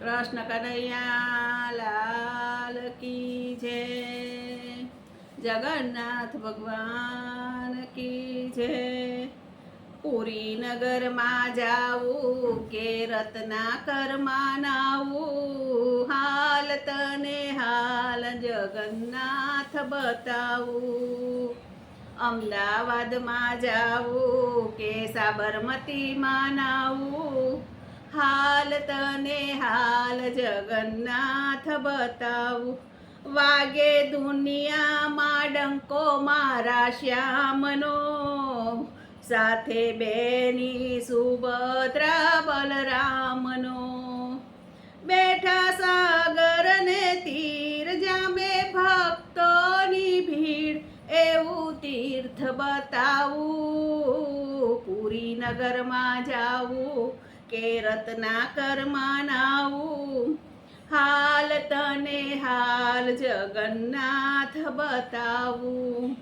કૃષ્ણ કનૈયા કી જય. જગન્નાથ ભગવાન કી જય. પુરી નગરમાં જાવું કે રત્નાકરમાં નાવું? હાલ તને હાલ જગન્નાથ બતાવું. અમદાવાદમાં જાવું કે સાબરમતીમાં નાવું? તને હાલ જગન્નાથ બતાવું. વાગે દુનિયામાં ડંકો મારા શ્યામનો. સાથે બેની સુભદ્રા બલરામનો. બેઠા સાગર ને તીર જામે ભક્તોની ભીડ, એવું તીર્થ બતાવું. પુરી નગરમાં જાવું. કે રત્નાકરમાં નાવું હાલ તને હાલ જગન્નાથ બતાવું.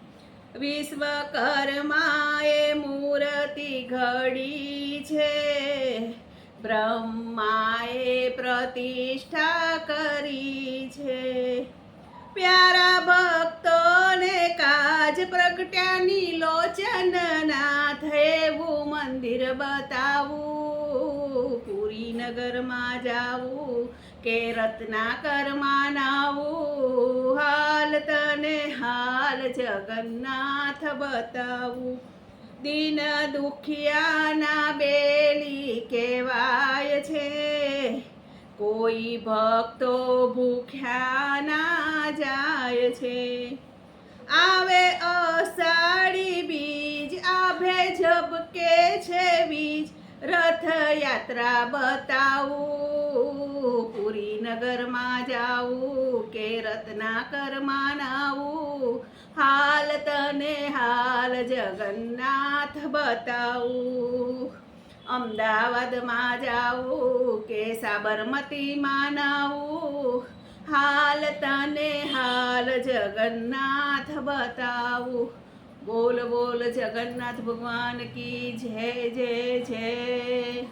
વિશ્વકર્માએ મૂર્તિ ઘડી છે. બ્રહ્માએ પ્રતિષ્ઠા કરી છે. પ્યારા ભક્તોને કાજ પ્રગટ્યાની લોચનનાથ એવું મંદિર બતાવું. નગરમાં જાવું કે રત્નાકરમાં નાવું, હાલ તને હાલ જગન્નાથ બતાવું. દિન દુખિયાના બેલી કહેવાય છે, કોઈ ભક્તો ભૂખ્યા ના જાય છે. આવે અસાડી બીજ, આભે ઝબકે છે બીજ રથયાત્રા બતાવું પુરી નગરમાં જાવું કે રત્નાકરમાં નાવું હાલ તને હાલ જગન્નાથ બતાવું. અમદાવાદમાં જાવું, કે સાબરમતીમાં નાવું, હાલ તને હાલ જગન્નાથ બતાવું. બોલ બોલ જગન્નાથ ભગવાન કી જય જય જય.